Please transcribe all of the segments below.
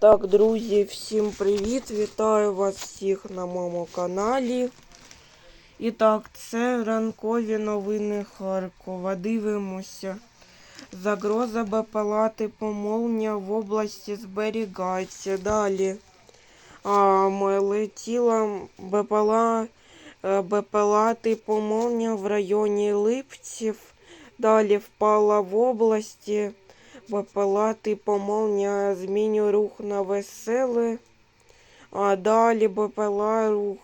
Так, друзі, всім привіт! Вітаю вас всіх на моєму каналі. І так, це ранкові новини Харкова. Дивимося. Загроза БПЛА молнія в області зберігається. Далі. А, ми летіла БПЛА, е, БПЛА молнія в районі Липців. Далі впала в області. БПЛА типу молнія змінює рух на веселе. А далі БПЛА рух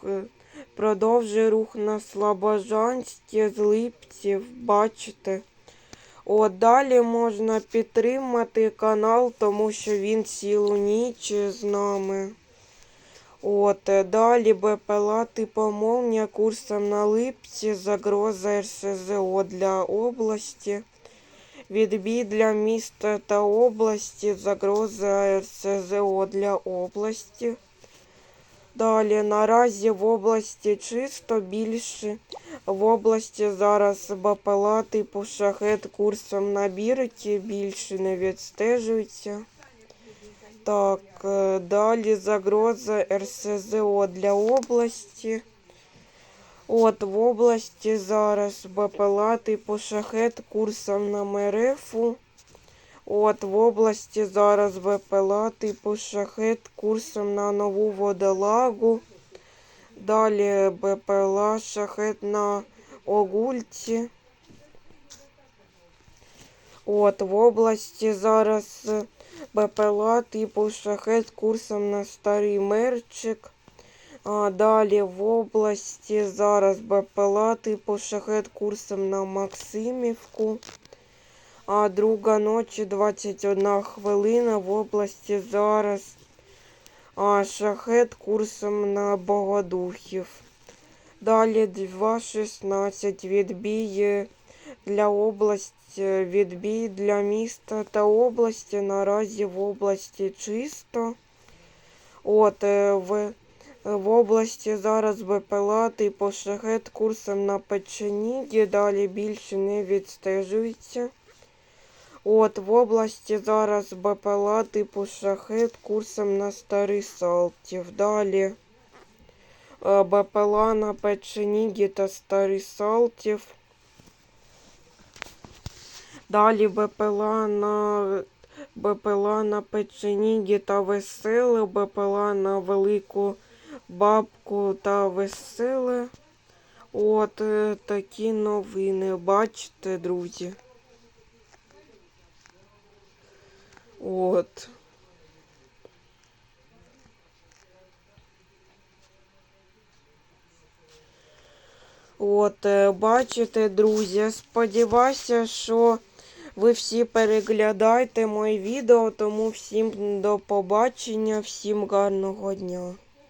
продовжує рух на Слобожанське з Липців. Бачите? От далі можна підтримати канал, тому що він цілу ніч з нами. От, е, далі БПЛА молнія курсом на Липці, загроза РСЗО для області. Відбій для міста та області, загроза РСЗО для області. Далі наразі в області чисто більше. В області зараз БПЛА типу шахет курсом на бірки більше не відстежується. Так, е, далі загроза РСЗО для області. От в області зараз БПЛА типу шахет курсом на МРФу. От в області зараз БПЛА типу шахет курсом на нову водолагу. Далі БПЛА шахет на Огульці. От в області зараз БПЛА типу шахет курсом на старий мерчик. А далі в області зараз БПЛА типу шахет курсом на Максимівку. А друга ночі 21 хвилина в області зараз а, шахет курсом на Богодухів. Далі 2.16 відбій для області, відбій для міста та області. Наразі в області чисто. От е, в в області зараз БПЛА типу шахет курсом на Печенігі, далі більше не відстежується. От в області зараз БПЛА типу шахет курсом на Старий Салтів. Далі е, БПЛА на Печенігі та Старий Салтів. Далі БПЛА на БПЛА на Печенігі та Веселе, БПЛА на Велику бабку та веселе. От е, такі новини. Бачите, друзі. От. От, е, бачите, друзі, сподіваюся, що ви всі переглядаєте мої відео, тому всім до побачення, всім гарного дня.